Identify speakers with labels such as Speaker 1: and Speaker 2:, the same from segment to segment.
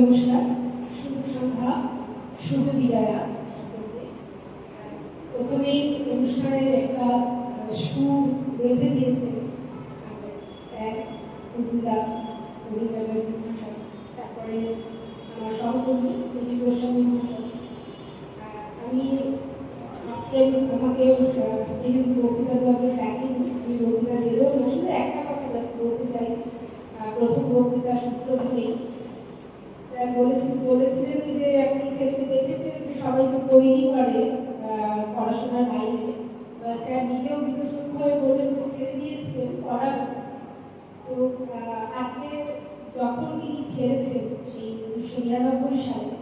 Speaker 1: নমস্কার শুভ সন্ধ্যা শুভ বিজয়া প্রথমেই অনুষ্ঠানের একটা সুর বেঁধে দিয়েছেন স্যার কবিতা কবি তারপরে আমার সহকর্মী দিলীপ গোস্বামী আমি আজকে আমাকে যেহেতু বক্তৃতা দেওয়ার ডাকিনি আমি বক্তৃতা দিলেও শুধু একটা কথা বলতে চাই। প্রথম বক্তৃতা সূত্র ধরেই স্যার বলেছিলেন বলেছিলেন যে আপনি ছেলেকে দেখেছেন যে সবাই তো তৈরি করে পড়াশোনার বাইরে। স্যার নিজেও বিকশিত হয়ে বললেন যে ছেড়ে দিয়েছিলেন পড়ানো তো আজকে যখন তিনি ছেড়েছেন, সেই উনিশশো নিরানব্বই সালে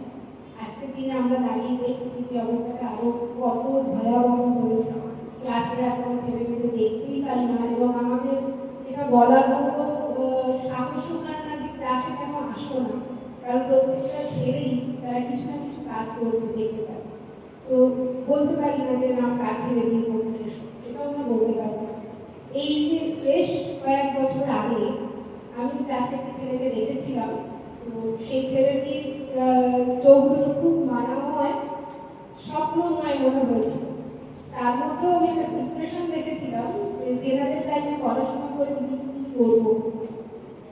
Speaker 1: আজকের দিনে আমরা দাঁড়িয়ে দেখছি যে অবস্থাটা আরও কত ভয়াবহ হয়েছে। ক্লাসে এখন ছেলে মেয়েদের দেখতেই পাই না। এবং আমাদের এটা বলার মতো সাহসও হয় না যে ক্লাসে কেন আসো না কারণ প্রত্যেকটা ছেলেই তারা কিছু না কিছু কাজ করছে দেখতে পাই তো বলতে পারি না যে না কাজ ছেড়ে দিয়ে করছে সেটাও আমরা বলতে পারি না। এই যে বেশ কয়েক বছর আগে আমি ক্লাসে একটা ছেলেকে দেখেছিলাম তো সেই ছেলেটির আহ, চোখগুলো খুব মানাময় স্বপ্নময় মনে হয়েছিল। তার মধ্যেও আমি একটা ডিপ্রেশন দেখেছিলাম জেনারেল লাইনে পড়াশোনা করে তুমি কি করব।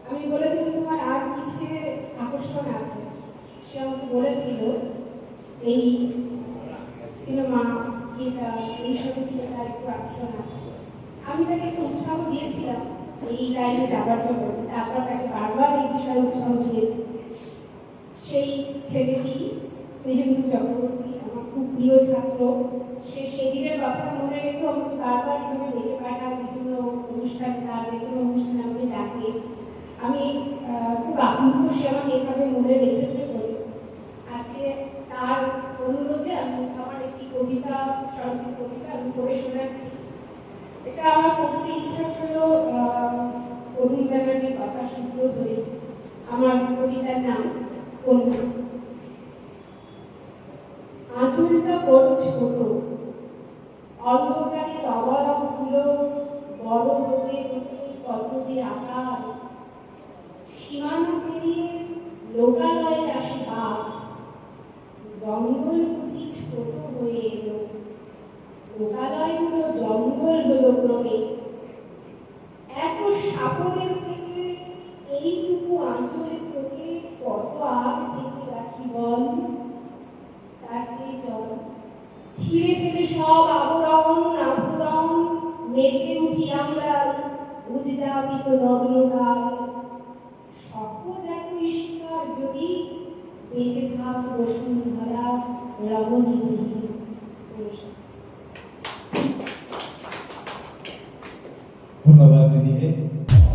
Speaker 1: আমি বলেছিলাম তোমার আর আছে সে আমাকে বলেছিল, এই সিনেমা তার একটু আকর্ষণ আছে। আমি তাকে একটু উৎসাহ দিয়েছিলাম এই লাইনে যাবার জন্য। তারপর তাকে বারবার এই বিষয়ে উৎসাহ দিয়েছি। সেই ছেলেটি, স্নেহেন্দু চক্রবর্তী, আমার খুব প্রিয় ছাত্র, সে সেদিনের কথাটা মনে রেখে আমাকে বারবার এভাবে বিভিন্ন অনুষ্ঠানে, তার যে কোনো অনুষ্ঠানে আমাকে ডাকে। আমি খুব আনন্দ সে আমাকে এভাবে মনে রেখেছে বলে আজকে তার অনুরোধে আমি আমার একটি কবিতা সরস্বতী কবিতা আমি পড়ে শোনাচ্ছি এটা আমার পড়তে ইচ্ছা হলো অরুণ ব্যানার্জির কথা সূত্র ধরে। আমার কবিতার নাম কন্যা। আঁচলটা বড় ছোট অন্ধকারের অবয়বগুলো বড় হতে হতে কত যে আকার। সীমানা পেরিয়ে লোকালয়ে আসে বাঘ জঙ্গল বুঝি ছোট হয়ে এলো লোকালয়গুলো জঙ্গল হলো ক্রমে এত সাপদের থেকে এইটুকু আঁচলের তোকে কত আর থেকে রাখি বল? চেয়ে চল। ছিঁড়ে ফেলে সব আবরণ আবরণ মেতে উঠি আমরা উদ্যাপিত শিকার যদি বেঁচে থাক বসুন্ধরা রমণী। নমস্কার
Speaker 2: धन्यवाद दीजिए